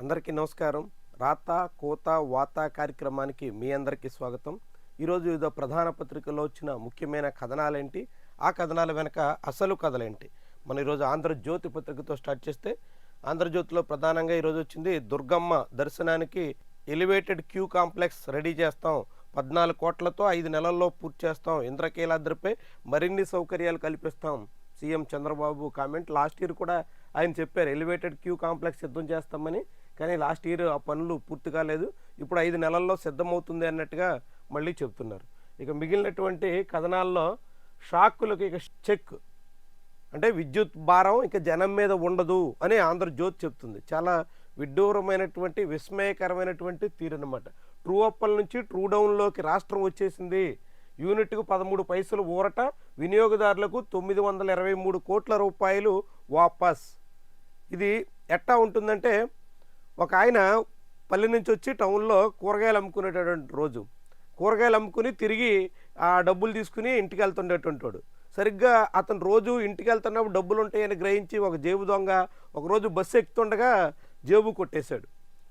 అందరికీ నమస్కారం. రాత కోత వాత కార్యక్రమానికి మీ అందరికీ స్వాగతం. ఈరోజు వివిధ ప్రధాన పత్రికల్లో వచ్చిన ముఖ్యమైన కథనాలేంటి? ఆ కథనాల వెనక అసలు కథలేంటి? మనం ఈరోజు ఆంధ్రజ్యోతి పత్రికతో స్టార్ట్ చేస్తే ఆంధ్రజ్యోతిలో ప్రధానంగా ఈరోజు వచ్చింది దుర్గమ్మ దర్శనానికి ఎలివేటెడ్ క్యూ కాంప్లెక్స్ రెడీ చేస్తాం. పద్నాలుగు కోట్లతో ఐదు నెలల్లో పూర్తి చేస్తాం. ఇంద్రకీలాద్రిపై మరిన్ని సౌకర్యాలు కల్పిస్తాం. CM Chandrababu comment last year కూడా ఆయన చెప్పారు ఎలివేటెడ్ క్యూ కాంప్లెక్స్ సిద్ధం చేస్తామని. కానీ లాస్ట్ ఇయర్ ఆ పనులు పూర్తి కాలేదు. ఇప్పుడు ఐదు నెలల్లో సిద్ధమవుతుంది అన్నట్టుగా మళ్ళీ చెప్తున్నారు. ఇక మిగిలినటువంటి కథనాల్లో షాక్కులకు ఇక చెక్. అంటే విద్యుత్ భారం ఇక జనం మీద ఉండదు అని ఆంధ్రజ్యోతి చెప్తుంది. చాలా విడ్డూరమైనటువంటి విస్మయకరమైనటువంటి తీరు అనమాట ట్రూ అప్పల నుంచి ట్రూ డౌన్లోకి రాష్ట్రం వచ్చేసింది. యూనిట్కు పదమూడు పైసలు ఊరట వినియోగదారులకు తొమ్మిది వందల ఇరవై మూడు కోట్ల రూపాయలు వాపస్. ఇది ఎట్టా ఉంటుందంటే ఒక ఆయన పల్లె నుంచి వచ్చి టౌన్లో కూరగాయలు అమ్ముకునేటటువంటి రోజు. కూరగాయలు అమ్ముకుని తిరిగి ఆ డబ్బులు తీసుకుని ఇంటికి వెళ్తుండేటువంటి వాడు సరిగ్గా అతను రోజు ఇంటికి వెళ్తున్నప్పుడు డబ్బులు ఉంటాయని గ్రహించి ఒక జేబు దొంగ ఒకరోజు బస్సు ఎక్కుతుండగా జేబు కొట్టేశాడు.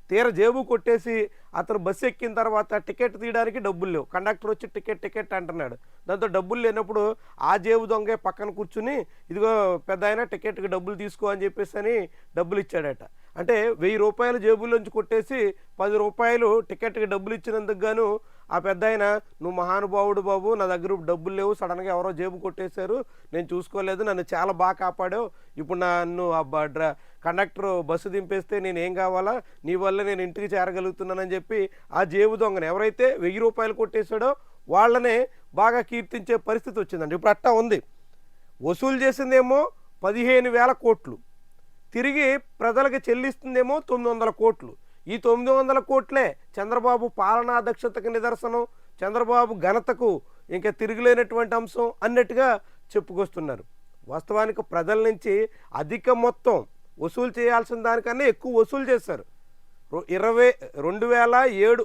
తీర జేబు కొట్టేసి అతను బస్సు ఎక్కిన తర్వాత టికెట్ తీయడానికి డబ్బులు లేవు. కండక్టర్ వచ్చి టికెట్ టికెట్ అంటున్నాడు. దాంతో డబ్బులు లేనప్పుడు ఆ జేబు దొంగే పక్కన కూర్చుని ఇదిగో పెద్ద ఆయన టికెట్కి డబ్బులు తీసుకో అని చెప్పేసి అని డబ్బులు ఇచ్చాడట. అంటే వెయ్యి రూపాయలు జేబులోంచి కొట్టేసి పది రూపాయలు టికెట్కి డబ్బులు ఇచ్చినందుకు గాను ఆ పెద్ద ఆయన నువ్వు మహానుభావుడు బాబు నా దగ్గర డబ్బులు లేవు సడన్గా ఎవరో జేబు కొట్టేశారు నేను చూసుకోలేదు నన్ను చాలా బాగా కాపాడావు ఇప్పుడు నన్ను ఆ డ్రా కండక్టర్ బస్సు దింపేస్తే నేను ఏం కావాలా? నీ వల్ల నేను ఇంటికి చేరగలుగుతున్నానని చెప్పి ఆ జేబు దొంగను ఎవరైతే వెయ్యి రూపాయలు కొట్టేశాడో వాళ్ళనే బాగా కీర్తించే పరిస్థితి వచ్చిందండి. ఇప్పుడు అట్టా ఉంది. వసూలు చేసిందేమో పదిహేను వేల కోట్లు. తిరిగి ప్రజలకు చెల్లిస్తుందేమో తొమ్మిది వందల కోట్లు. ఈ తొమ్మిది వందల కోట్లే చంద్రబాబు పాలనా దక్షతకు నిదర్శనం చంద్రబాబు ఘనతకు ఇంకా తిరిగిలేనటువంటి అంశం అన్నట్టుగా చెప్పుకొస్తున్నారు. వాస్తవానికి ప్రజల నుంచి అధిక మొత్తం వసూలు చేయాల్సిన దానికన్నా ఎక్కువ వసూలు చేశారు ఇరవై రెండు వేల ఏడు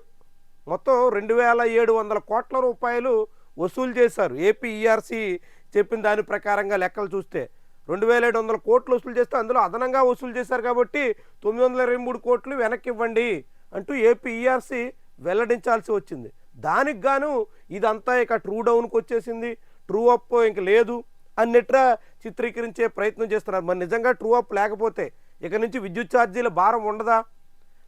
మొత్తం రెండు వేల ఏడు వందల కోట్ల రూపాయలు వసూలు చేశారు. ఏపీఈఆర్సీ చెప్పిన దాని ప్రకారంగా లెక్కలు చూస్తే రెండు వేల ఏడు వందల కోట్లు వసూలు చేస్తే అందులో అదనంగా వసూలు చేశారు కాబట్టి తొమ్మిది వందల ఇరవై మూడు కోట్లు వెనక్కి ఇవ్వండి అంటూ ఏపీఈఆర్సీ వెల్లడించాల్సి వచ్చింది. దానికి గాను ఇదంతా ఇక ట్రూ డౌన్కి వచ్చేసింది. ట్రూ అప్ ఇంక లేదు. అన్నట్రా చిత్రీకరించే ప్రయత్నం చేస్తున్నారు. మరి నిజంగా ట్రూ అప్ లేకపోతే ఇక నుంచి విద్యుత్ ఛార్జీల భారం ఉండదా?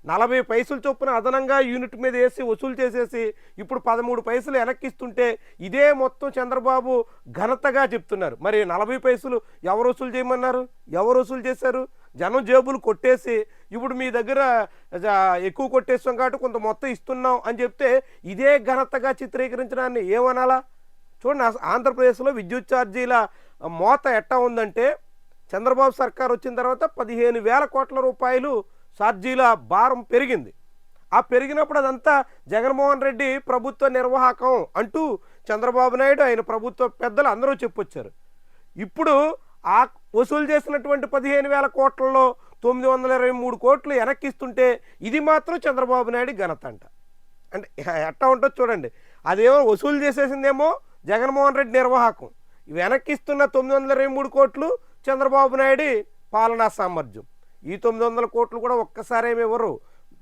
నలభై పైసలు చొప్పున అదనంగా యూనిట్ మీద వేసి వసూలు చేసేసి ఇప్పుడు పదమూడు పైసలు వెనక్కిస్తుంటే ఇదే మొత్తం చంద్రబాబు ఘనతగా చెప్తున్నారు. మరి నలభై పైసలు ఎవరు వసూలు చేయమన్నారు? ఎవరు వసూలు చేశారు? జనం జేబులు కొట్టేసి ఇప్పుడు మీ దగ్గర ఎక్కువ కొట్టేస్తాం కాబట్టి కొంత మొత్తం ఇస్తున్నాం అని చెప్తే ఇదే ఘనతగా చిత్రీకరించడాన్ని ఏమనాలా? చూడండి ఆంధ్రప్రదేశ్లో విద్యుత్ ఛార్జీల మోత ఎట్టా ఉందంటే చంద్రబాబు సర్కార్ వచ్చిన తర్వాత పదిహేను వేల కోట్ల రూపాయలు ఛార్జీల భారం పెరిగింది. ఆ పెరిగినప్పుడు అదంతా జగన్మోహన్ రెడ్డి ప్రభుత్వ నిర్వాహకం అంటూ చంద్రబాబు నాయుడు ఆయన ప్రభుత్వ పెద్దలు అందరూ చెప్పొచ్చారు ఇప్పుడు ఆ వసూలు చేసినటువంటి పదిహేను వేల కోట్లలో తొమ్మిది వందల ఇరవై మూడు కోట్లు వెనక్కిస్తుంటే ఇది మాత్రం చంద్రబాబు నాయుడు ఘనత అంట. అంటే ఎట్టా ఉంటుందో చూడండి. అదేమో వసూలు చేసేసిందేమో జగన్మోహన్ రెడ్డి నిర్వాహకం. వెనక్కిస్తున్న తొమ్మిది వందల ఇరవై మూడు కోట్లు చంద్రబాబు నాయుడు పాలనా సామర్థ్యం. ఈ తొమ్మిది వందల కోట్లు కూడా ఒక్కసారి ఇవ్వరు.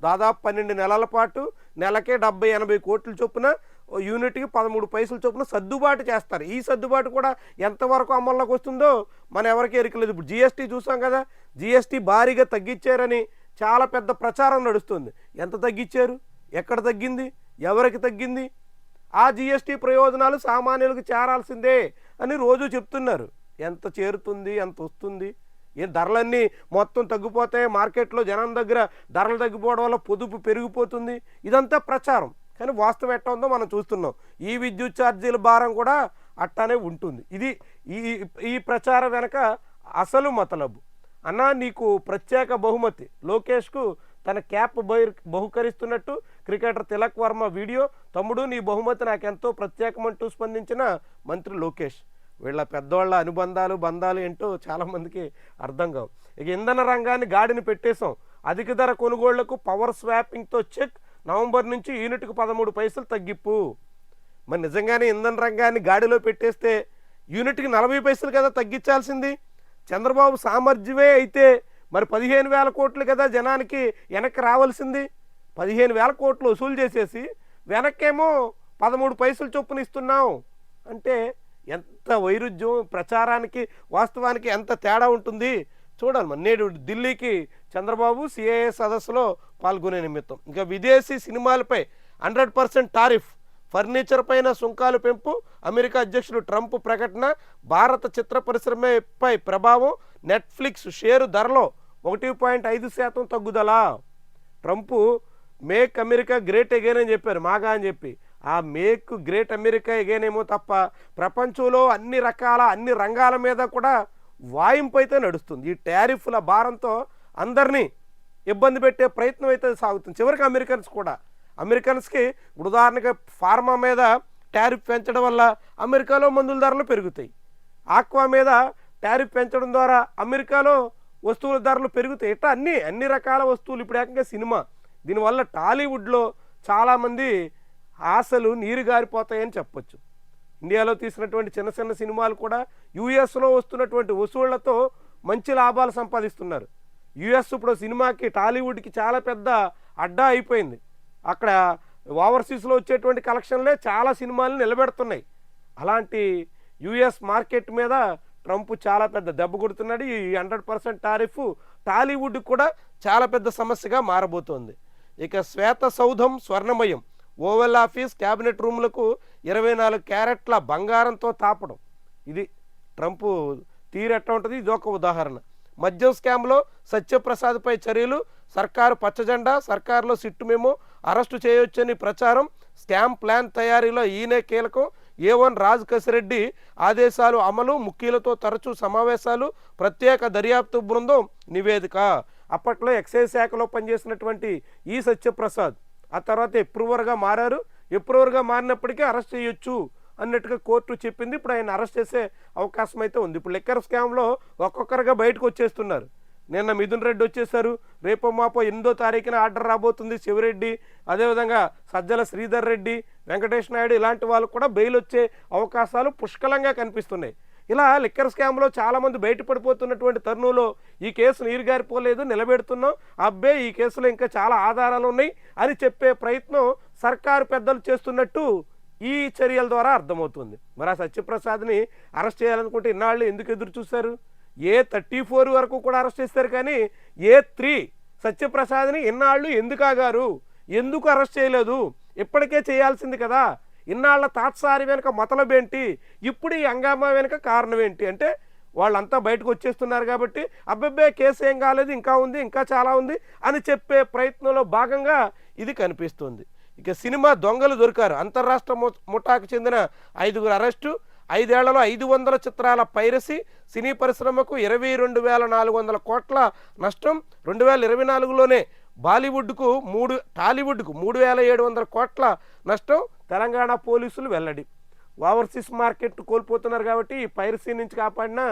దాదాపు పన్నెండు నెలల పాటు నెలకే డెబ్బై ఎనభై కోట్ల చొప్పున యూనిట్కి పదమూడు పైసలు చొప్పున సర్దుబాటు చేస్తారు. ఈ సర్దుబాటు కూడా ఎంతవరకు అమల్లోకి వస్తుందో మన ఎవరికి ఎరకలేదు. ఇప్పుడు జిఎస్టీ చూసాం కదా జిఎస్టీ భారీగా తగ్గించారని చాలా పెద్ద ప్రచారం నడుస్తుంది. ఎంత తగ్గించారు? ఎక్కడ తగ్గింది? ఎవరికి తగ్గింది? ఆ జిఎస్టీ ప్రయోజనాలు సామాన్యులకు చేరాల్సిందే. అని రోజు చెప్తున్నారు. ఎంత చేరుతుంది ఎంత వస్తుంది ఏ ధరలన్నీ మొత్తం తగ్గిపోతాయి మార్కెట్లో జనం దగ్గర ధరలు తగ్గిపోవడం వల్ల పొదుపు పెరిగిపోతుంది. ఇదంతా ప్రచారం. కానీ వాస్తవం ఎట్లా ఉందో మనం చూస్తున్నాం. ఈ విద్యుత్ ఛార్జీల భారం కూడా అట్టానే ఉంటుంది. ఇది ఈ ఈ ప్రచారం వెనక అసలు మతలబు. అన్నా నీకు ప్రత్యేక బహుమతి. లోకేష్కు తన క్యాప్ బహిర్ బహుకరిస్తున్నట్టు క్రికెటర్ తిలక్ వర్మ వీడియో. తమ్ముడు నీ బహుమతి నాకెంతో ప్రత్యేకమంటూ స్పందించిన మంత్రి లోకేష్. వీళ్ళ పెద్దవాళ్ళ అనుబంధాలు బంధాలు ఏంటో చాలామందికి అర్థం కావు. ఇక ఇంధన రంగాన్ని గాడిని పెట్టేశాం. అధిక ధర కొనుగోళ్ళకు పవర్ స్వాపింగ్తో చెక్ నవంబర్ నుంచి యూనిట్కు పదమూడు పైసలు తగ్గిప్పు మరి నిజంగానే ఇంధన రంగాన్ని గాడిలో పెట్టేస్తే యూనిట్కి నలభై పైసలు కదా తగ్గించాల్సింది? చంద్రబాబు సామర్థ్యమే అయితే మరి పదిహేను వేల కోట్లు కదా జనానికి వెనక్కి రావాల్సింది? పదిహేను వేల కోట్లు వసూలు చేసేసి వెనక్కేమో పదమూడు పైసలు చొప్పున ఇస్తున్నాం అంటే ఎంత వైరుధ్యం ప్రచారానికి వాస్తవానికి ఎంత తేడా ఉంటుంది? చూడాలి మరి. నేడు ఢిల్లీకి చంద్రబాబు సిఐఏ సదస్సులో పాల్గొనే నిమిత్తం. ఇంకా విదేశీ సినిమాలపై హండ్రెడ్ పర్సెంట్ టారిఫ్ ఫర్నిచర్ పైన సుంకాలు పెంపు అమెరికా అధ్యక్షుడు ట్రంప్ ప్రకటన భారత చిత్ర పరిశ్రమపై ప్రభావం నెట్ఫ్లిక్స్ షేరు ధరలో ఒకటి పాయింట్ ఐదు శాతం తగ్గుదల. Trump make America great again అని చెప్పారు మాగా అని చెప్పి. ఆ మేక్ గ్రేట్ అమెరికా అగైన్ ఏమో తప్ప ప్రపంచంలో అన్ని రకాల అన్ని రంగాల మీద కూడా వాయింపు అయితే నడుస్తుంది. ఈ టారిఫ్ల భారంతో అందరినీ ఇబ్బంది పెట్టే ప్రయత్నం అయితే సాగుతుంది. చివరికి అమెరికన్స్ కూడా. అమెరికన్స్కి ఉదాహరణగా ఫార్మా మీద టారిఫ్ పెంచడం వల్ల అమెరికాలో మందుల ధరలు పెరుగుతాయి. ఆక్వా మీద టారిఫ్ పెంచడం ద్వారా అమెరికాలో వస్తువుల ధరలు పెరుగుతాయి. ఇట్లా అన్ని అన్ని రకాల వస్తువులు ఇప్పుడు ఏకంగా సినిమా. దీనివల్ల టాలీవుడ్లో చాలామంది ఆశలు నీరు గారిపోతాయని చెప్పొచ్చు. ఇండియాలో తీసినటువంటి చిన్న చిన్న సినిమాలు కూడా యూఎస్లో వస్తున్నటువంటి వసూళ్ళతో మంచి లాభాలు సంపాదిస్తున్నారు. యుఎస్ ఇప్పుడు సినిమాకి టాలీవుడ్కి చాలా పెద్ద అడ్డా అయిపోయింది. అక్కడ ఓవర్సీస్లో వచ్చేటువంటి కలెక్షన్లే చాలా సినిమాలు నిలబెడుతున్నాయి. అలాంటి యుఎస్ మార్కెట్ మీద ట్రంప్ చాలా పెద్ద దెబ్బ కొడుతున్నాడు. ఈ హండ్రెడ్ పర్సెంట్ టారిఫ్ టాలీవుడ్ కూడా చాలా పెద్ద సమస్యగా మారబోతోంది. ఇక శ్వేత సౌధం స్వర్ణమయం. ఓవెల్ ఆఫీస్ క్యాబినెట్ రూములకు ఇరవై నాలుగు క్యారెట్ల బంగారంతో తాపడం. ఇది ట్రంప్ తీరు ఎట్లా ఉంటుంది? ఇది ఒక ఉదాహరణ. మద్యం స్కామ్లో సత్యప్రసాద్పై చర్యలు సర్కారు పచ్చజెండా సర్కారులో సిట్టు మేము అరెస్టు చేయొచ్చని ప్రచారం స్కామ్ ప్లాన్ తయారీలో ఈయనే కీలకం. ఏ వన్ రాజ్ కసిరెడ్డి ఆదేశాలు అమలు ముఖ్యులతో తరచూ సమావేశాలు ప్రత్యేక దర్యాప్తు బృందం నివేదిక. అప్పట్లో ఎక్సైజ్ శాఖలో పనిచేసినటువంటి ఈ సత్యప్రసాద్ ఆ తర్వాత ఎప్రూవర్గా మారారు. ఎప్రూవర్గా మారినప్పటికీ అరెస్ట్ చేయొచ్చు అన్నట్టుగా కోర్టు చెప్పింది. ఇప్పుడు ఆయన అరెస్ట్ చేసే అవకాశం అయితే ఉంది. ఇప్పుడు లిక్కర్ స్కామ్లో ఒక్కొక్కరుగా బయటకు వచ్చేస్తున్నారు. నిన్న మిథున్ రెడ్డి వచ్చేసారు రేపో మాపో ఎనిమిదో తారీఖున ఆర్డర్ రాబోతుంది శివరెడ్డి. అదేవిధంగా సజ్జల శ్రీధర్ రెడ్డి వెంకటేష్ నాయుడు ఇలాంటి వాళ్ళు కూడా బెయిల్ వచ్చే అవకాశాలు పుష్కలంగా కనిపిస్తున్నాయి. ఇలా లిక్కర్ స్కామ్లో చాలామంది బయటపడిపోతున్నటువంటి తరుణంలో ఈ కేసు నీరుగారిపోలేదు నిలబెడుతున్నాం. అబ్బే ఈ కేసులో ఇంకా చాలా ఆధారాలు ఉన్నాయి అని చెప్పే ప్రయత్నం సర్కారు పెద్దలు చేస్తున్నట్టు ఈ చర్యల ద్వారా అర్థమవుతుంది. మరి ఆ సత్యప్రసాద్ని అరెస్ట్ చేయాలనుకుంటే ఇన్నాళ్ళు ఎందుకు ఎదురు చూశారు? ఏ థర్టీ ఫోర్ వరకు కూడా అరెస్ట్ చేస్తారు కానీ ఏ త్రీ? సత్యప్రసాద్ని ఇన్నాళ్ళు ఎందుకు ఆగారు? ఎందుకు అరెస్ట్ చేయలేదు? ఇప్పటికే చేయాల్సింది కదా. ఇన్నాళ్ళ తాత్సారి వెనుక మతలబేంటి? ఇప్పుడు ఈ హంగామా వెనుక కారణం ఏంటి అంటే వాళ్ళంతా బయటకు వచ్చేస్తున్నారు కాబట్టి అబ్బబ్బే కేసు ఏం కాలేదు ఇంకా ఉంది ఇంకా చాలా ఉంది అని చెప్పే ప్రయత్నంలో భాగంగా ఇది కనిపిస్తుంది. ఇక సినిమా దొంగలు దొరికారు. అంతర్రాష్ట్ర ము- ముఠాకు చెందిన ఐదుగురు అరెస్టు ఐదేళ్ళలో ఐదు వందల చిత్రాల పైరసీ సినీ పరిశ్రమకు ఇరవై రెండు వేల నాలుగు వందల కోట్ల నష్టం రెండు వేల ఇరవై నాలుగులోనే బాలీవుడ్కు మూడు టాలీవుడ్కు మూడు వేల ఏడు వందల కోట్ల నష్టం తెలంగాణ పోలీసులు వెల్లడి. ఓవర్సీస్ మార్కెట్ కోల్పోతున్నారు కాబట్టి పైరసీ నుంచి కాపాడిన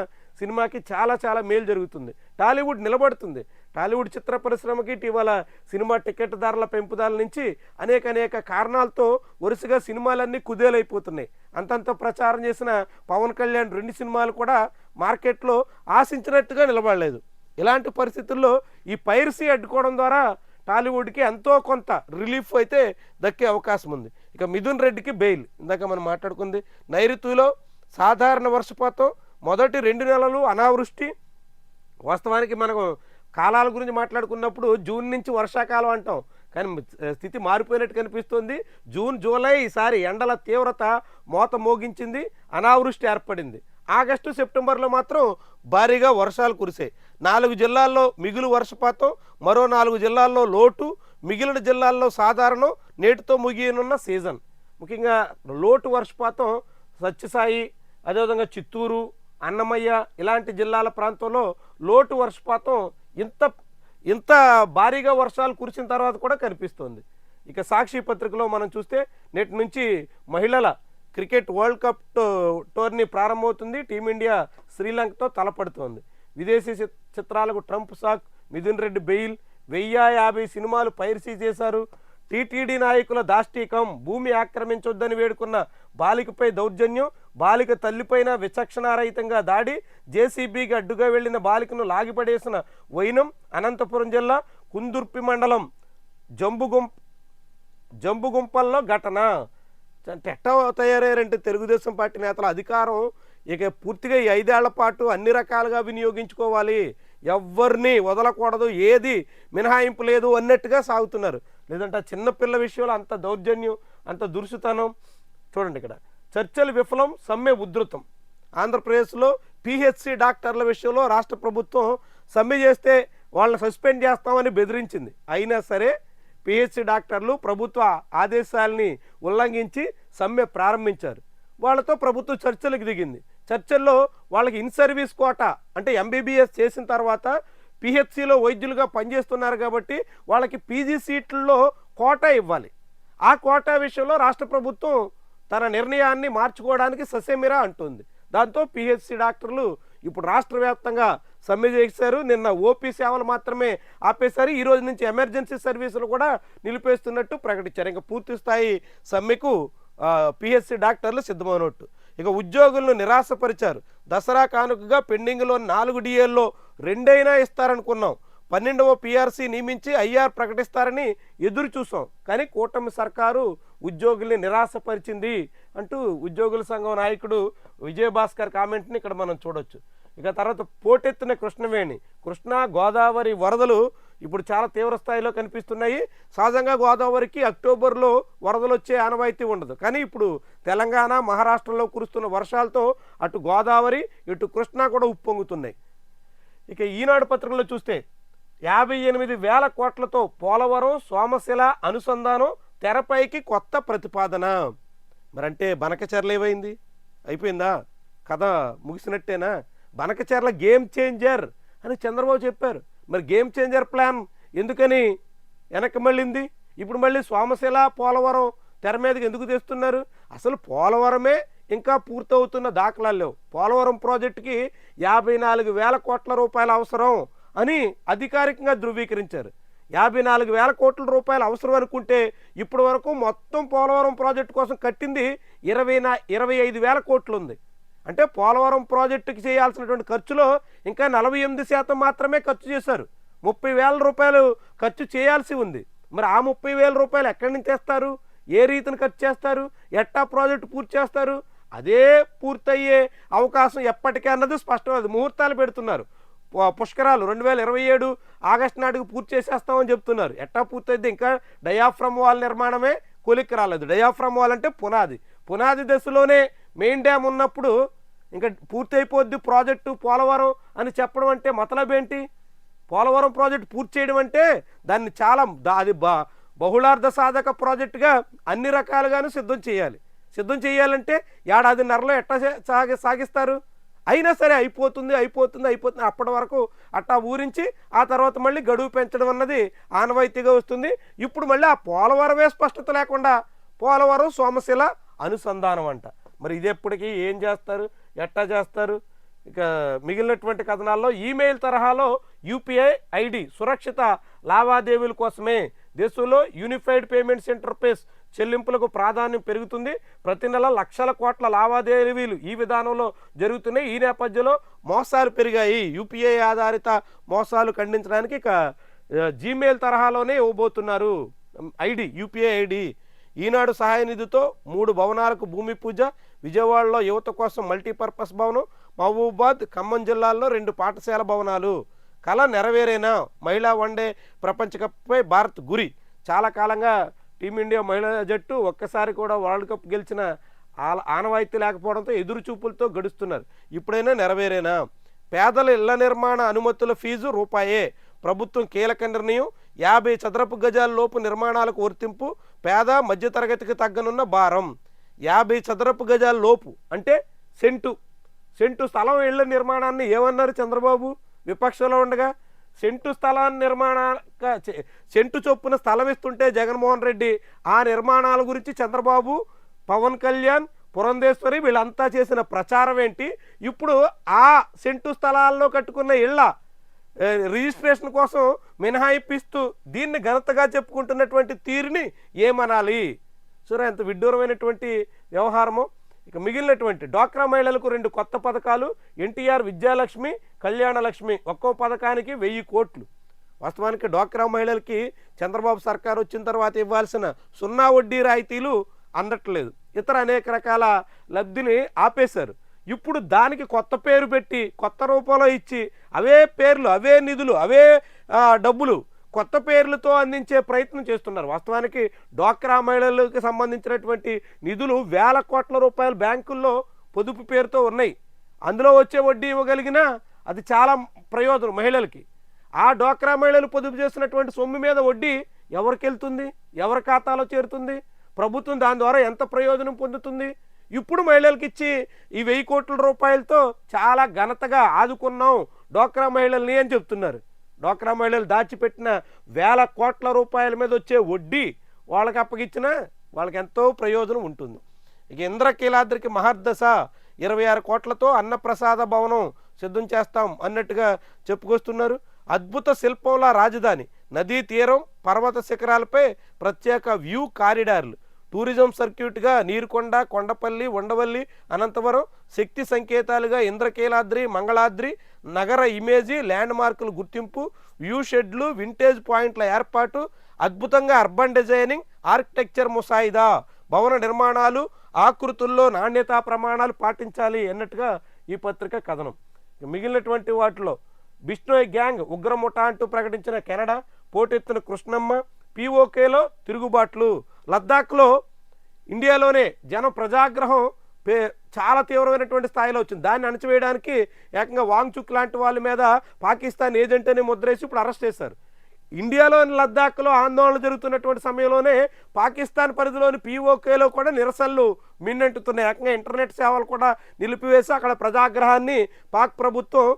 సినిమాకి చాలా చాలా మేలు జరుగుతుంది. టాలీవుడ్ నిలబడుతుంది. టాలీవుడ్ చిత్ర పరిశ్రమకి ఇటీవల సినిమా టికెట్ ధరల పెంపుదల నుంచి అనేక అనేక కారణాలతో వరుసగా సినిమాలన్నీ కుదేలైపోతున్నాయి. అంతంత ప్రచారం చేసిన పవన్ కళ్యాణ్ రెండు సినిమాలు కూడా మార్కెట్లో ఆశించినట్టుగా నిలబడలేదు. ఇలాంటి పరిస్థితుల్లో ఈ పైరసీ అడ్డుకోవడం ద్వారా టాలీవుడ్కి ఎంతో కొంత రిలీఫ్ అయితే దక్కే అవకాశం ఉంది. ఇక మిథున్ రెడ్డికి బెయిల్. ఇందాక మనం మాట్లాడుకుంది నైరుతిలో సాధారణ వర్షపాతం మొదటి రెండు నెలలు అనావృష్టి. వాస్తవానికి మనకు కాలాల గురించి మాట్లాడుకున్నప్పుడు జూన్ నుంచి వర్షాకాలం అంటాం. కానీ స్థితి మారిపోయినట్టు కనిపిస్తుంది. జూన్ జూలై ఈసారి ఎండల తీవ్రత మోత మోగించింది అనావృష్టి ఏర్పడింది. ఆగస్టు సెప్టెంబర్లో మాత్రం భారీగా వర్షాలు కురిసాయి నాలుగు జిల్లాల్లో మిగులు వర్షపాతం మరో నాలుగు జిల్లాల్లో లోటు మిగిలిన జిల్లాల్లో సాధారణం నేటితో ముగియనున్న సీజన్. ముఖ్యంగా లోటు వర్షపాతం సత్యసాయి అదేవిధంగా చిత్తూరు అన్నమయ్య ఇలాంటి జిల్లాల ప్రాంతంలో లోటు వర్షపాతం ఇంత ఇంత భారీగా వర్షాలు కురిసిన తర్వాత కూడా కనిపిస్తోంది. ఇక సాక్షి పత్రికలో మనం చూస్తే నేటి నుంచి మహిళల క్రికెట్ వరల్డ్ కప్ టో- టోర్నీ ప్రారంభమవుతుంది. టీమిండియా శ్రీలంకతో తలపడుతోంది. విదేశీ చిత్- చిత్రాలకు Trump shock Mithun Reddy bail వెయ్యి యాభై సినిమాలు పైరసీ చేశారు. టీటీడీ నాయకుల దాష్టీకం భూమి ఆక్రమించొద్దని వేడుకున్న బాలికపై దౌర్జన్యం బాలిక తల్లిపైన విచక్షణారహితంగా దాడి జేసీబీకి అడ్డుగా వెళ్ళిన బాలికను లాగిపడేసిన వైనం అనంతపురం జిల్లా కుందుర్పి మండలం జంబుగుం జంబుగుంపల్లో ఘటన. అంటే తయారయ్యారంటే తెలుగుదేశం పార్టీ నేతల అధికారం ఇక పూర్తిగా ఈ ఐదేళ్ళ పాటు అన్ని రకాలుగా వినియోగించుకోవాలి. ఎవరిని వదలకూడదు ఏది మినహాయింపు లేదు అన్నట్టుగా సాగుతున్నారు. లేదంటే చిన్నపిల్ల విషయంలో అంత దౌర్జన్యం అంత దురుసుతనం. చూడండి ఇక్కడ. చర్చలు విఫలం సమ్మె ఉధృతం. ఆంధ్రప్రదేశ్లో పిహెచ్సి డాక్టర్ల విషయంలో రాష్ట్ర ప్రభుత్వం సమ్మె చేస్తే వాళ్ళని సస్పెండ్ చేస్తామని బెదిరించింది. అయినా సరే పిహెచ్సి డాక్టర్లు ప్రభుత్వ ఆదేశాలని ఉల్లంఘించి సమ్మె ప్రారంభించారు. వాళ్ళతో ప్రభుత్వం చర్చలకు దిగింది. చర్చల్లో వాళ్ళకి ఇన్ సర్వీస్ కోటా అంటే ఎంబీబీఎస్ చేసిన తర్వాత పిహెచ్సిలో వైద్యులుగా పనిచేస్తున్నారు కాబట్టి వాళ్ళకి పీజీ సీట్లలో కోటా ఇవ్వాలి. ఆ కోటా విషయంలో రాష్ట్ర ప్రభుత్వం తన నిర్ణయాన్ని మార్చుకోవడానికి ససేమిరా అంటుంది. దాంతో పిహెచ్సి డాక్టర్లు ఇప్పుడు రాష్ట్ర వ్యాప్తంగా సమ్మె చేశారు. నిన్న ఓపీ సేవలు మాత్రమే ఆపేశారు. ఈ రోజు నుంచి ఎమర్జెన్సీ సర్వీసులు కూడా నిలిపేస్తున్నట్టు ప్రకటించారు. ఇంకా పూర్తి స్థాయి సమ్మెకు పిహెచ్సి డాక్టర్లు సిద్ధమైనట్టు ఇక ఉద్యోగులను నిరాశపరిచారు. దసరా కానుకగా పెండింగ్లో నాలుగు డిఏల్లో రెండైనా ఇస్తారనుకున్నాం. పన్నెండవ పిఆర్సీ నియమించి ఐఆర్ ప్రకటిస్తారని ఎదురు చూసాం. కానీ కూటమి సర్కారు ఉద్యోగుల్ని నిరాశపరిచింది అంటూ ఉద్యోగుల సంఘం నాయకుడు విజయభాస్కర్ కామెంట్ని ఇక్కడ మనం చూడొచ్చు. ఇక తర్వాత పోటెత్తిన కృష్ణవేణి. కృష్ణా గోదావరి వరదలు ఇప్పుడు చాలా తీవ్ర స్థాయిలో కనిపిస్తున్నాయి. సహజంగా గోదావరికి అక్టోబర్లో వరదలు వచ్చే ఆనవాయితీ ఉండదు. కానీ ఇప్పుడు తెలంగాణ మహారాష్ట్రలో కురుస్తున్న వర్షాలతో అటు గోదావరి ఇటు కృష్ణా కూడా ఉప్పొంగుతున్నాయి. ఇక ఈనాడు పత్రికలో చూస్తే యాభై ఎనిమిది వేల కోట్లతో పోలవరం సోమశిల అనుసంధానం తెరపైకి కొత్త ప్రతిపాదన. మరంటే బనకచర్ల ఏమైంది? అయిపోయిందా? కథ ముగిసినట్టేనా? బనకచర్ల గేమ్ చేంజర్ అని చంద్రబాబు చెప్పారు. మరి గేమ్ చేంజర్ ప్లాన్ ఎందుకని వెనక్కి మళ్ళింది? ఇప్పుడు మళ్ళీ సోమశిల పోలవరం తెర మీదకి ఎందుకు తెస్తున్నారు? అసలు పోలవరమే ఇంకా పూర్తవుతున్న దాఖలాలు లేవు. పోలవరం ప్రాజెక్టుకి యాభై నాలుగు వేల కోట్ల రూపాయల అవసరం అని అధికారికంగా ధృవీకరించారు. యాభై నాలుగు వేల కోట్ల రూపాయలు అవసరం అనుకుంటే ఇప్పటి వరకు మొత్తం పోలవరం ప్రాజెక్టు కోసం కట్టింది ఇరవై నా ఇరవై ఐదు వేల కోట్లు ఉంది. అంటే పోలవరం ప్రాజెక్టుకి చేయాల్సినటువంటి ఖర్చులో ఇంకా నలభై ఎనిమిది శాతం మాత్రమే ఖర్చు చేశారు. ముప్పై వేల రూపాయలు ఖర్చు చేయాల్సి ఉంది. మరి ఆ ముప్పై వేల రూపాయలు ఎక్కడి నుంచి తెస్తారు? ఏ రీతిని ఖర్చు చేస్తారు? ఎట్టా ప్రాజెక్టు పూర్తి చేస్తారు? అదే పూర్తయ్యే అవకాశం ఎప్పటికే అన్నది స్పష్టమైనది ముహూర్తాలు పెడుతున్నారు. పుష్కరాలు రెండు వేల ఇరవై ఏడు ఆగస్టు నాటికి పూర్తి చేసేస్తామని చెప్తున్నారు. ఎట్టా పూర్తయితే ఇంకా డయాఫ్రమ్ వాల్ నిర్మాణమే కొలిక్కి రాలేదు. డయాఫ్రమ్ వాల్ అంటే పునాది. పునాది దశలోనే మెయిన్ డ్యామ్ ఉన్నప్పుడు ఇంకా పూర్తయిపోద్ది ప్రాజెక్టు పోలవరం అని చెప్పడం అంటే మతలబ్ ఏంటి పోలవరం ప్రాజెక్టు పూర్తి చేయడం అంటే దాన్ని చాలా దా- అది బా బహుళార్థ సాధక ప్రాజెక్టుగా అన్ని రకాలుగాను సిద్ధం చేయాలి. సిద్ధం చేయాలంటే ఏడాదిన్నరలో ఎట్టా సే- సాగి సాగిస్తారు? అయినా సరే అయిపోతుంది అయిపోతుంది అయిపోతుంది. అప్పటి వరకు అట్టా ఊరించి ఆ తర్వాత మళ్ళీ గడువు పెంచడం అన్నది ఆనవాయితీగా వస్తుంది. ఇప్పుడు మళ్ళీ ఆ పోలవరమే స్పష్టత లేకుండా పోలవరం సోమశిల అనుసంధానం అంట. మరి ఇది ఎప్పటికీ ఏం చేస్తారు? ఎట్టా చేస్తారు? ఇక మిగిలినటువంటి కథనాల్లో ఈమెయిల్ తరహాలో యూపీఐ ఐడి సురక్షిత లావాదేవీల కోసమే దేశంలో యూనిఫైడ్ పేమెంట్స్ ఇంటర్ఫేస్ చెల్లింపులకు ప్రాధాన్యం పెరుగుతుంది. ప్రతి నెల లక్షల కోట్ల లావాదేవీలు ఈ విధానంలో జరుగుతున్నాయి. ఈ నేపథ్యంలో మోసాలు పెరిగాయి. యూపీఐ ఆధారిత మోసాలు ఖండించడానికి ఇక జీమెయిల్ తరహాలోనే ఇవ్వబోతున్నారు. ID UPI ID. ఈనాడు సహాయ నిధితో మూడు భవనాలకు భూమి పూజ విజయవాడలో యువత కోసం మల్టీపర్పస్ భవనం మహబూబాద్ ఖమ్మం జిల్లాల్లో రెండు పాఠశాల భవనాలు. కళ నెరవేరేనా? మహిళా వన్డే ప్రపంచ కప్పై భారత్ గురి. చాలా కాలంగా టీమిండియా మహిళా జట్టు ఒక్కసారి కూడా వరల్డ్ కప్ గెలిచిన ఆనవాయితీ లేకపోవడంతో ఎదురు చూపులతో గడుస్తున్నారు. ఇప్పుడైనా నెరవేరేనా? పేదల ఇళ్ళ నిర్మాణ అనుమతుల ఫీజు రూపాయే. ప్రభుత్వం కీలక నిర్ణయం. యాభై చదరపు గజాల లోపు నిర్మాణాలకు వర్తింపు. పేద మధ్యతరగతికి తగ్గనున్న భారం. యాభై చదరపు గజాల లోపు అంటే సెంటు సెంటు స్థలం ఇళ్ళ నిర్మాణాన్ని ఏమన్నారు చంద్రబాబు? విపక్షంలో ఉండగా సెంటు స్థలాన్ని నిర్మాణ సెంటు చొప్పున స్థలం ఇస్తుంటే జగన్మోహన్ రెడ్డి ఆ నిర్మాణాల గురించి చంద్రబాబు పవన్ కళ్యాణ్ పురంధేశ్వరి వీళ్ళంతా చేసిన ప్రచారం ఏంటి? ఇప్పుడు ఆ సెంటు స్థలాల్లో కట్టుకున్న ఇళ్ళ రిజిస్ట్రేషన్ కోసం మినహాయిప్పిస్తూ దీన్ని ఘనతగా చెప్పుకుంటున్నటువంటి తీరుని ఏమనాలి? చూరా ఎంత విడ్డూరమైనటువంటి వ్యవహారము. ఇక మిగిలినటువంటి డ్వాక్రా మహిళలకు రెండు కొత్త పథకాలు ఎన్టీఆర్ విద్యాలక్ష్మి కళ్యాణ లక్ష్మి ఒక్కో పథకానికి వెయ్యి కోట్లు. వాస్తవానికి డ్వాక్రా మహిళలకి చంద్రబాబు సర్కార్ వచ్చిన తర్వాత ఇవ్వాల్సిన సున్నా వడ్డీ రాయితీలు అందట్లేదు. ఇతర అనేక రకాల లబ్ధిని ఆపేశారు. ఇప్పుడు దానికి కొత్త పేరు పెట్టి కొత్త రూపంలో ఇచ్చి అవే పేర్లు అవే నిధులు అవే డబ్బులు కొత్త పేర్లతో అందించే ప్రయత్నం చేస్తున్నారు. వాస్తవానికి డ్వాక్రా మహిళలకు సంబంధించినటువంటి నిధులు వేల కోట్ల రూపాయలు బ్యాంకుల్లో పొదుపు పేరుతో ఉన్నాయి. అందులో వచ్చే వడ్డీ ఇవ్వగలిగినా అది చాలా ప్రయోజనం మహిళలకి. ఆ డ్వాక్రా మహిళలు పొదుపు చేసినటువంటి సొమ్ము మీద వడ్డీ ఎవరికి వెళ్తుంది ఎవరి ఖాతాలో చేరుతుంది? ప్రభుత్వం దాని ద్వారా ఎంత ప్రయోజనం పొందుతుంది? ఇప్పుడు మహిళలకు ఇచ్చి ఈ వెయ్యి కోట్ల రూపాయలతో చాలా ఘనతగా ఆదుకున్నాం డ్వాక్రా మహిళల్ని అని చెప్తున్నారు. డోక్రా మహిళలు దాచిపెట్టిన వేల కోట్ల రూపాయల మీద వచ్చే వడ్డీ వాళ్ళకి అప్పగించినా వాళ్ళకి ఎంతో ప్రయోజనం ఉంటుంది. ఇక ఇంద్రకీలాద్రికి మహర్దశ ఇరవై ఆరు కోట్లతో అన్నప్రసాద భవనం సిద్ధం చేస్తాం అన్నట్టుగా చెప్పుకొస్తున్నారు. అద్భుత శిల్పంలా రాజధాని. నదీ తీరం పర్వత శిఖరాలపై ప్రత్యేక వ్యూ కారిడార్లు. టూరిజం సర్క్యూట్గా నీరుకొండ కొండపల్లి ఉండవల్లి అనంతవరం శక్తి సంకేతాలుగా ఇంద్రకీలాద్రి మంగళాద్రి నగర ఇమేజీ ల్యాండ్ మార్కులు గుర్తింపు వ్యూ షెడ్లు వింటేజ్ పాయింట్ల ఏర్పాటు అద్భుతంగా అర్బన్ డిజైనింగ్ ఆర్కిటెక్చర్ ముసాయిదా భవన నిర్మాణాలు ఆకృతుల్లో నాణ్యతా ప్రమాణాలు పాటించాలి అన్నట్టుగా ఈ పత్రిక కథనం. మిగిలినటువంటి వాటిలో బిష్ణోయ్ గ్యాంగ్ ఉగ్రముఠ అంటూ ప్రకటించిన కెనడా పోటెత్తిన కృష్ణమ్మ పీఓకేలో తిరుగుబాట్లు. లద్దాఖ్లో ఇండియాలోనే జనం ప్రజాగ్రహం పే చాలా తీవ్రమైనటువంటి స్థాయిలో వచ్చింది. దాన్ని అణచివేయడానికి ఏకంగా వాంగ్చుక్ లాంటి వాళ్ళ మీద పాకిస్తాన్ ఏజెంట్ అని ముద్రేసి ఇప్పుడు అరెస్ట్ చేశారు. ఇండియాలోని లద్దాఖ్లో ఆందోళన జరుగుతున్నటువంటి సమయంలోనే పాకిస్తాన్ పరిధిలోని పీఓకేలో కూడా నిరసనలు మిన్నంటుతున్నాయి. ఏకంగా ఇంటర్నెట్ సేవలు కూడా నిలిపివేసి అక్కడ ప్రజాగ్రహాన్ని పాక్ ప్రభుత్వం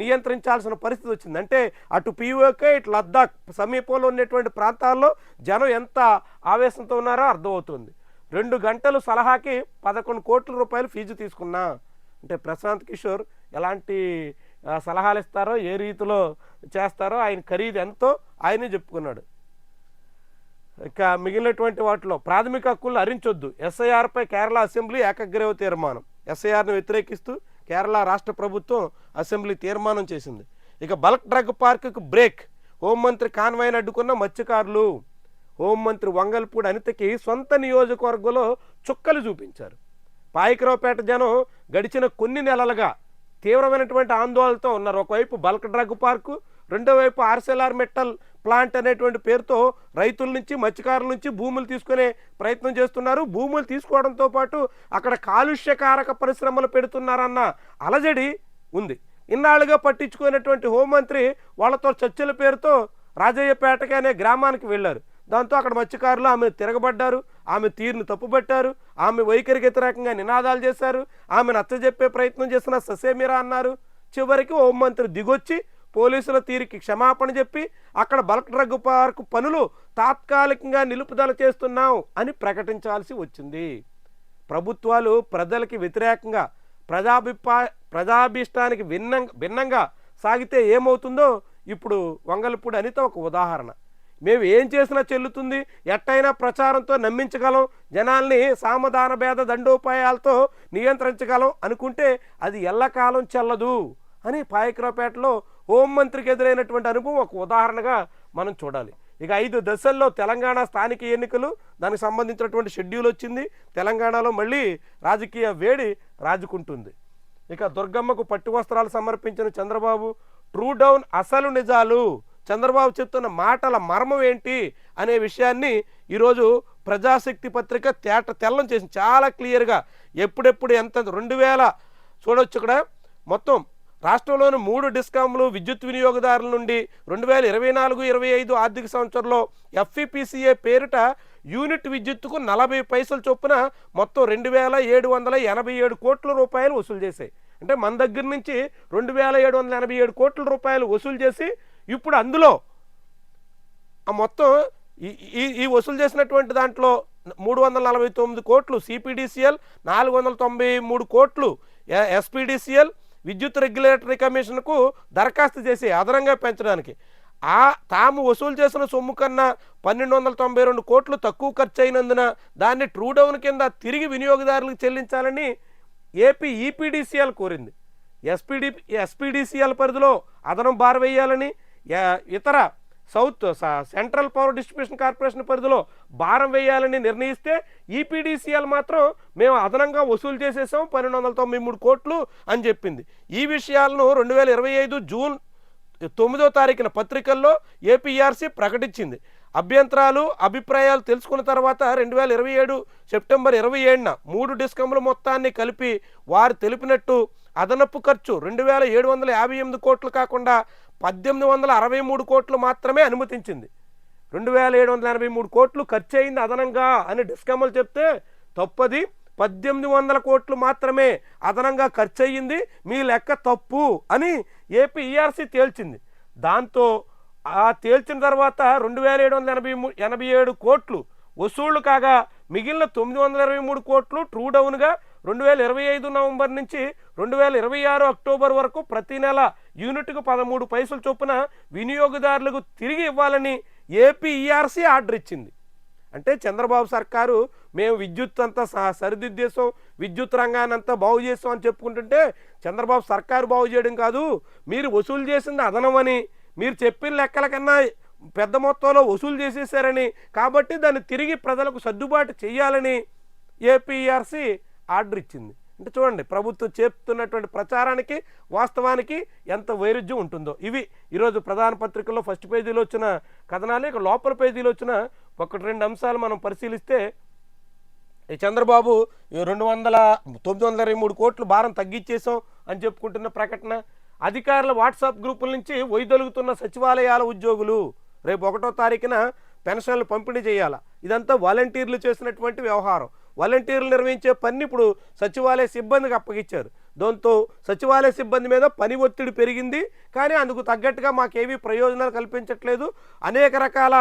నియంత్రించాల్సిన పరిస్థితి వచ్చింది. అంటే అటు పీఓకే ఇటు లద్దాఖ్ సమీపంలో ఉన్నటువంటి ప్రాంతాల్లో జనం ఎంత ఆవేశంతో ఉన్నారో అర్థమవుతుంది. రెండు గంటలు సలహాకి పదకొండు కోట్ల రూపాయలు ఫీజు తీసుకున్నా. అంటే ప్రశాంత్ కిషోర్ ఎలాంటి సలహాలు ఇస్తారో ఏ రీతిలో చేస్తారో ఆయన ఖరీదు ఎంతో ఆయనే చెప్పుకున్నాడు. ఇక మిగిలినటువంటి వాటిలో ప్రాథమిక హక్కులను హరించొద్దు ఎస్ఐఆర్పై కేరళ అసెంబ్లీ ఏకగ్రీవ తీర్మానం. ఎస్ఐఆర్ను వ్యతిరేకిస్తూ కేరళ రాష్ట్ర ప్రభుత్వం అసెంబ్లీ తీర్మానం చేసింది. ఇక బల్క్ డ్రగ్ పార్కుకు బ్రేక్. హోంమంత్రి కాన్వాయ్ని అడ్డుకున్న మత్స్యకారులు హోంమంత్రి వంగల్పూడి అనితకి సొంత నియోజకవర్గంలో చుక్కలు చూపించారు. పాయకరావుపేట జనం గడిచిన కొన్ని నెలలుగా తీవ్రమైనటువంటి ఆందోళనతో ఉన్నారు. ఒకవైపు బల్క్ డ్రగ్ పార్కు రెండో వైపు ఆర్సెలార్ మెట్టల్ ప్లాంట్ అనేటువంటి పేరుతో రైతుల నుంచి మత్స్యకారుల నుంచి భూములు తీసుకునే ప్రయత్నం చేస్తున్నారు. భూములు తీసుకోవడంతో పాటు అక్కడ కాలుష్యకారక పరిశ్రమలు పెడుతున్నారన్న అలజడి ఉంది. ఇన్నాళ్ళుగా పట్టించుకున్నటువంటి హోంమంత్రి వాళ్ళతో చర్చల పేరుతో రాజయ్యపేటకి అనే గ్రామానికి వెళ్ళారు. దాంతో అక్కడ మత్స్యకారులు ఆమె తిరగబడ్డారు ఆమె తీరును తప్పుపట్టారు ఆమె వైఖరికి వ్యతిరేకంగా నినాదాలు చేశారు ఆమె నచ్చజెప్పే ప్రయత్నం చేసిన ససేమిరా అన్నారు. చివరికి హోంమంత్రి దిగొచ్చి పోలీసుల తీరికి క్షమాపణ చెప్పి అక్కడ బల్క్ డ్రగ్ పార్క్ పనులు తాత్కాలికంగా నిలుపుదల చేస్తున్నాం అని ప్రకటించాల్సి వచ్చింది. ప్రభుత్వాలు ప్రజలకి వ్యతిరేకంగా ప్రజాభిప్రా ప్రజాభీష్టానికి భిన్నం భిన్నంగా సాగితే ఏమవుతుందో ఇప్పుడు వంగలపూడి అనిత ఒక ఉదాహరణ. మేము ఏం చేసినా చెల్లుతుంది ఎట్టయినా ప్రచారంతో నమ్మించగలం జనాల్ని సామధాన భేద దండోపాయాలతో నియంత్రించగలం అనుకుంటే అది ఎల్లకాలం చెల్లదు అని పాయకరావుపేటలో హోంమంత్రికి ఎదురైనటువంటి అనుభవం ఒక ఉదాహరణగా మనం చూడాలి. ఇక ఐదు దశల్లో తెలంగాణ స్థానిక ఎన్నికలు దానికి సంబంధించినటువంటి షెడ్యూల్ వచ్చింది. తెలంగాణలో మళ్ళీ రాజకీయ వేడి రాజుకుంటుంది. ఇక దుర్గమ్మకు పట్టు వస్త్రాలు సమర్పించిన చంద్రబాబు ట్రూ డౌన్ అసలు నిజాలు. చంద్రబాబు చెప్తున్న మాటల మర్మం ఏంటి? అనే విషయాన్ని ఈరోజు ప్రజాశక్తి పత్రిక తేట తెల్లం చేసింది. చాలా క్లియర్గా ఎప్పుడెప్పుడు ఎంత రెండు వేల చూడొచ్చు ఇక్కడ మొత్తం రాష్ట్రంలోని మూడు డిస్కాంలు విద్యుత్ వినియోగదారుల నుండి రెండు వేల ఇరవై నాలుగు ఇరవై ఐదు ఆర్థిక సంవత్సరంలో ఎఫ్ఈపిసిఏ పేరిట యూనిట్ విద్యుత్తుకు నలభై పైసల చొప్పున మొత్తం రెండు వేల ఏడు వందల ఎనభై ఏడు కోట్ల రూపాయలు వసూలు చేశాయి. అంటే మన దగ్గర నుంచి రెండు వేల ఏడు వందల ఎనభై ఏడు కోట్ల రూపాయలు వసూలు చేసి ఇప్పుడు అందులో ఆ మొత్తం ఈ- ఈ ఈ వసూలు చేసినటువంటి దాంట్లో మూడు వందల నలభై తొమ్మిది కోట్లు సిపిడిసిఎల్ నాలుగు వందల తొంభై మూడు కోట్లు ఎస్పీడిసిఎల్ విద్యుత్ రెగ్యులేటరీ కమిషన్కు దరఖాస్తు చేసి అదనంగా పెంచడానికి. ఆ తాము వసూలు చేసిన సొమ్ము కన్నా పన్నెండు వందల తొంభై రెండు కోట్లు తక్కువ ఖర్చు అయినందున దాన్ని ట్రూడౌన్ కింద తిరిగి వినియోగదారులకు చెల్లించాలని ఏపీ ఈపీడీసీఎల్ కోరింది. ఎస్పీడి ఎస్పీడీసీఎల్ పరిధిలో అదనం బారవేయాలని ఇతర సౌత్ స- సెంట్రల్ పవర్ డిస్ట్రిబ్యూషన్ కార్పొరేషన్ పరిధిలో భారం వేయాలని నిర్ణయిస్తే ఈపీడీసీఎల్ మాత్రం మేము అదనంగా వసూలు చేసేసాం పన్నెండు వందల తొంభై మూడు కోట్లు అని చెప్పింది. ఈ విషయాలను రెండు వేల ఇరవై ఐదు జూన్ తొమ్మిదో తారీఖున పత్రికల్లో ఏపీఆర్సీ ప్రకటించింది. అభ్యంతరాలు అభిప్రాయాలు తెలుసుకున్న తర్వాత రెండు వేల ఇరవై ఏడు సెప్టెంబర్ ఇరవై ఏడున మూడు డిస్కంల మొత్తాన్ని కలిపి వారు తెలిపినట్టు అదనపు ఖర్చు రెండు వేల ఏడు వందల యాభై ఎనిమిది కోట్లు కాకుండా పద్దెనిమిది వందల అరవై మూడు కోట్లు మాత్రమే అనుమతించింది. రెండు వేల ఏడు వందల ఎనభై మూడు కోట్లు ఖర్చు అయింది అదనంగా అని డిస్కమ్లు చెప్తే తప్పది. పద్దెనిమిది వందల కోట్లు మాత్రమే అదనంగా ఖర్చు అయ్యింది మీ లెక్క తప్పు అని ఏపీ ఈఆర్సీ తేల్చింది. దాంతో ఆ తేల్చిన తర్వాత రెండు వేల ఏడు వందల ఎనభై మూ ఎనభై ఏడు కోట్లు వసూళ్ళు కాగా మిగిలిన తొమ్మిది వందల ఇరవై మూడు కోట్లు ట్రూ డౌన్గా రెండు వేల ఇరవై ఐదు నవంబర్ నుంచి రెండు వేల ఇరవై ఆరు అక్టోబర్ వరకు ప్రతి నెల యూనిట్కు పదమూడు పైసలు చొప్పున వినియోగదారులకు తిరిగి ఇవ్వాలని ఏపీఈఆర్సీ ఆర్డర్ ఇచ్చింది. అంటే చంద్రబాబు సర్కారు మేము విద్యుత్ అంతా స- సరిదిద్దేశాం విద్యుత్ రంగాన్ని అంతా బాగు చేస్తాం అని చెప్పుకుంటుంటే చంద్రబాబు సర్కారు బాగు చేయడం కాదు మీరు వసూలు చేసింది అదనమని మీరు చెప్పిన లెక్కల కన్నా పెద్ద మొత్తంలో వసూలు చేసేసారని కాబట్టి దాన్ని తిరిగి ప్రజలకు సర్దుబాటు చేయాలని ఏపీఆర్సీ ఆర్డర్ ఇచ్చింది. అంటే చూడండి ప్రభుత్వం చెప్తున్నటువంటి ప్రచారానికి వాస్తవానికి ఎంత వైరుధ్యం ఉంటుందో. ఇవి ఈరోజు ప్రధాన పత్రికల్లో ఫస్ట్ పేజీలో వచ్చిన కథనాలు ఇక లోపల పేజీలో వచ్చిన ఒకటి రెండు అంశాలు మనం పరిశీలిస్తే ఈ చంద్రబాబు రెండు వందల తొమ్మిది వందల ఇరవై మూడు కోట్లు భారం తగ్గించేసాం అని చెప్పుకుంటున్న ప్రకటన అధికారుల వాట్సాప్ గ్రూపుల నుంచి వైదొలుగుతున్న సచివాలయాల ఉద్యోగులు రేపు ఒకటో తారీఖున పెన్షన్లు పంపిణీ చేయాలా? ఇదంతా వాలంటీర్లు చేసినటువంటి వ్యవహారం. వాలంటీర్లు నిర్వహించే పని ఇప్పుడు సచివాలయ సిబ్బందికి అప్పగించారు. దాంతో సచివాలయ సిబ్బంది మీద పని ఒత్తిడి పెరిగింది. కానీ అందుకు తగ్గట్టుగా మాకేమీ ప్రయోజనాలు కల్పించట్లేదు. అనేక రకాల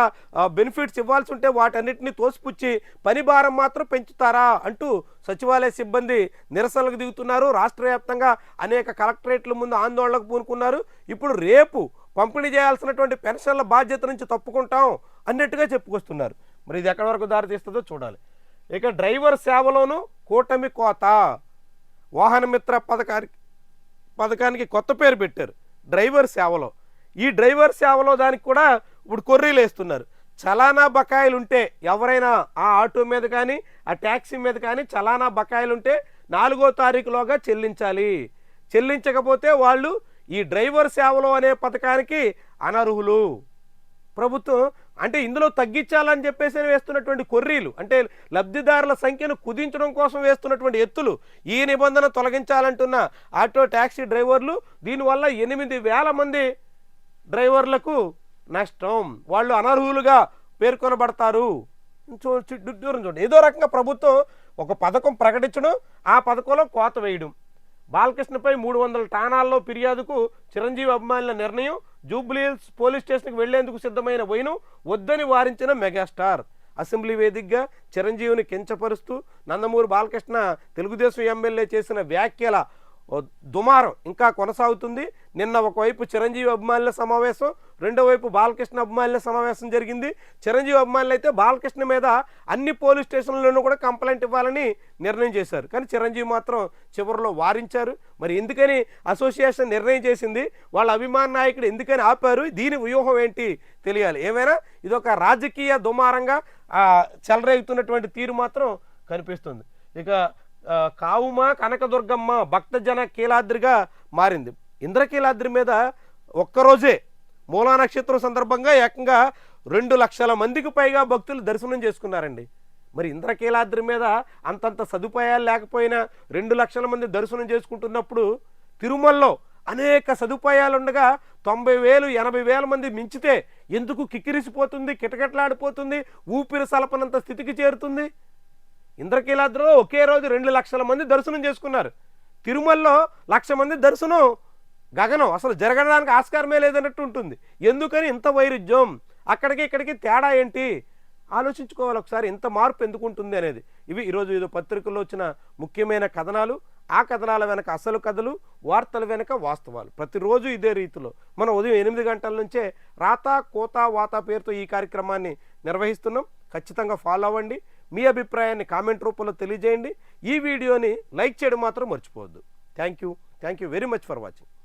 బెనిఫిట్స్ ఇవ్వాల్సి ఉంటే వాటన్నిటిని తోసిపుచ్చి పని భారం మాత్రం పెంచుతారా అంటూ సచివాలయ సిబ్బంది నిరసనలకు దిగుతున్నారు. రాష్ట్ర వ్యాప్తంగా అనేక కలెక్టరేట్ల ముందు ఆందోళనకు పూనుకున్నారు. ఇప్పుడు రేపు పంపిణీ చేయాల్సినటువంటి పెన్షన్ల బాధ్యత నుంచి తప్పుకుంటాం అన్నట్టుగా చెప్పుకొస్తున్నారు. మరి ఇది ఎక్కడి వరకు దారితీస్తుందో చూడాలి. ఇక డ్రైవర్ సేవలోను కూటమి కోత. వాహనమిత్ర పథకానికి పథకానికి కొత్త పేరు పెట్టారు. డ్రైవర్ సేవలో. ఈ డ్రైవర్ సేవలో దానికి కూడా ఇప్పుడు కొర్రీలు వేస్తున్నారు. చలానా బకాయిలు ఉంటే ఎవరైనా ఆ ఆటో మీద కానీ ఆ ట్యాక్సీ మీద కానీ చలానా బకాయిలు ఉంటే నాలుగో తారీఖులోగా చెల్లించాలి. చెల్లించకపోతే వాళ్ళు ఈ డ్రైవర్ సేవలో అనే పథకానికి అనర్హులు. ప్రభుత్వం అంటే ఇందులో తగ్గించాలని చెప్పేసి వేస్తున్నటువంటి కొర్రీలు అంటే లబ్ధిదారుల సంఖ్యను కుదించడం కోసం వేస్తున్నటువంటి ఎత్తులు ఈ నిబంధన తొలగించాలంటున్న ఆటో ట్యాక్సీ డ్రైవర్లు దీనివల్ల ఎనిమిది వేల మంది డ్రైవర్లకు నష్టం. వాళ్ళు అనర్హులుగా పేర్కొనబడతారు. దూరం చూడండి. ఏదో రకంగా ప్రభుత్వం ఒక పథకం ప్రకటించడం ఆ పథకంలో కోత వేయడం. బాలకృష్ణపై మూడు వందల ఠాణాల్లో ఫిర్యాదుకు చిరంజీవి అభిమానుల నిర్ణయం జూబ్లీహిల్స్ పోలీస్ స్టేషన్కి వెళ్ళేందుకు సిద్ధమైన వైను వద్దని వారించిన మెగాస్టార్. అసెంబ్లీ వేదికగా చిరంజీవిని కించపరుస్తూ నందమూరి బాలకృష్ణ తెలుగుదేశం ఎమ్మెల్యే చేసిన వ్యాఖ్యల దుమారం ఇంకా కొనసాగుతుంది. నిన్న ఒకవైపు చిరంజీవి అభిమానుల సమావేశం రెండో వైపు బాలకృష్ణ అభిమానుల సమావేశం జరిగింది. చిరంజీవి అభిమానులు అయితే బాలకృష్ణ మీద అన్ని పోలీస్ స్టేషన్లలోనూ కూడా కంప్లైంట్ ఇవ్వాలని నిర్ణయం చేశారు. కానీ చిరంజీవి మాత్రం చివరిలో వారించారు. మరి ఎందుకని అసోసియేషన్ నిర్ణయం చేసింది? వాళ్ళ అభిమాన నాయకుడు ఎందుకని ఆపారు? దీని వ్యూహం ఏంటి తెలియాలి. ఏమైనా? ఇది ఒక రాజకీయ దుమారంగా చెలరేగుతున్నటువంటి తీరు మాత్రం కనిపిస్తుంది. ఇక కావుమ కనకదుర్గమ్మ భక్తజన కీలాద్రిగా మారింది. ఇంద్రకీలాద్రి మీద ఒక్కరోజే మూలా నక్షత్రం సందర్భంగా ఏకంగా రెండు లక్షల మందికి పైగా భక్తులు దర్శనం చేసుకున్నారండి. మరి ఇంద్రకీలాద్రి మీద అంతంత సదుపాయాలు లేకపోయినా రెండు లక్షల మంది దర్శనం చేసుకుంటున్నప్పుడు తిరుమలలో అనేక సదుపాయాలు ఉండగా తొంభై వేలు ఎనభై వేల మంది మించితే ఎందుకు కిక్కిరిసిపోతుంది కిటకిటలాడిపోతుంది ఊపిరి సలపనంత స్థితికి చేరుతుంది? ఇంద్రకీలాద్రిలో ఒకే రోజు రెండు లక్షల మంది దర్శనం చేసుకున్నారు. తిరుమలలో లక్ష మంది దర్శనం. గగనం అసలు జరగడానికి ఆస్కారమే లేదన్నట్టు ఉంటుంది. ఎందుకని ఇంత వైరుధ్యం? అక్కడికి ఇక్కడికి తేడా ఏంటి? ఆలోచించుకోవాలి ఒకసారి ఇంత మార్పు ఎందుకు ఉంటుంది అనేది. ఇవి ఈరోజు ఏదో పత్రికల్లో వచ్చిన ముఖ్యమైన కథనాలు. ఆ కథనాల వెనక అసలు కథలు వార్తల వెనుక వాస్తవాలు. ప్రతిరోజు ఇదే రీతిలో. మనం ఉదయం ఎనిమిది గంటల నుంచే రాత కోత వాత పేరుతో ఈ కార్యక్రమాన్ని నిర్వహిస్తున్నాం. ఖచ్చితంగా ఫాలో అవ్వండి. మీ అభిప్రాయాన్ని కామెంట్ రూపంలో తెలియజేయండి. ఈ వీడియోని లైక్ చేయడం మాత్రం మర్చిపోవద్దు. Thank you thank you very much for watching